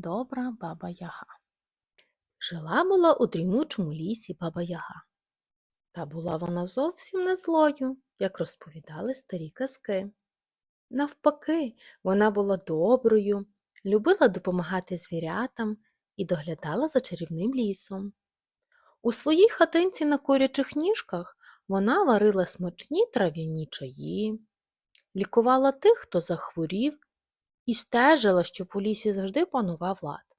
Добра баба Яга. Жила була у дрімучому лісі баба Яга. Та була вона зовсім не злою, як розповідали старі казки. Навпаки, вона була доброю, любила допомагати звірятам і доглядала за чарівним лісом. У своїй хатинці на курячих ніжках вона варила смачні трав'яні чаї, лікувала тих, хто захворів, і стежила, щоб у лісі завжди панував лад.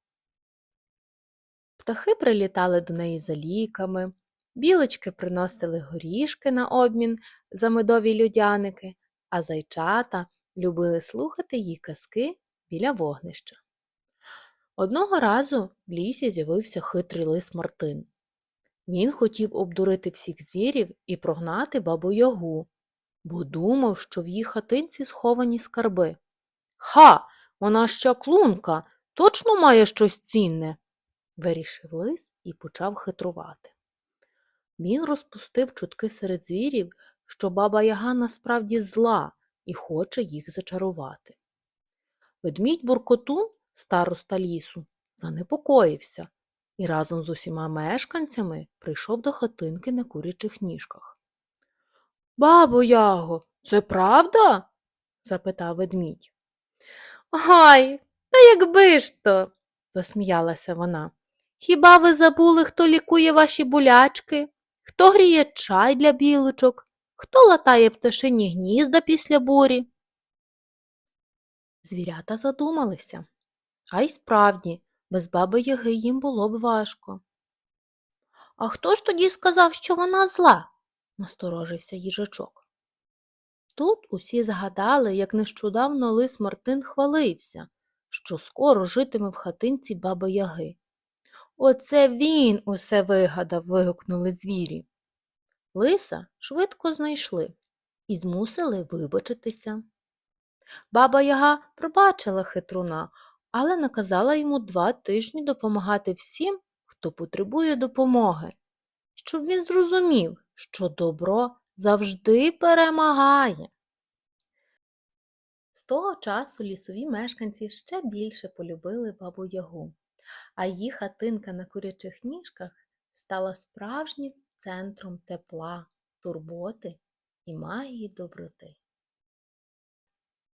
Птахи прилітали до неї за ліками, білочки приносили горішки на обмін за медові людяники, а зайчата любили слухати її казки біля вогнища. Одного разу в лісі з'явився хитрий лис Мартин. Він хотів обдурити всіх звірів і прогнати бабу Ягу, бо думав, що в її хатинці сховані скарби. Ха, вона ж чаклунка, точно має щось цінне, вирішив лис і почав хитрувати. Він розпустив чутки серед звірів, що баба Яга насправді зла і хоче їх зачарувати. Ведмідь Буркотун, староста лісу, занепокоївся і разом з усіма мешканцями прийшов до хатинки на курячих ніжках. Бабо Яго, це правда? запитав ведмідь. Гай, та якби ж то, засміялася вона. Хіба ви забули, хто лікує ваші болячки? Хто гріє чай для білочок? Хто латає пташині гнізда після бурі? Звірята задумалися. А й справді, без баби Яги їм було б важко. А хто ж тоді сказав, що вона зла? насторожився їжачок. Тут усі згадали, як нещодавно лис Мартин хвалився, що скоро житиме в хатинці баби Яги. Оце він усе вигадав, вигукнули звірі. Лиса швидко знайшли і змусили вибачитися. Баба Яга пробачила хитруна, але наказала йому два тижні допомагати всім, хто потребує допомоги, щоб він зрозумів, що добро завжди перемагає. З того часу лісові мешканці ще більше полюбили бабу Ягу, а її хатинка на курячих ніжках стала справжнім центром тепла, турботи і магії доброти.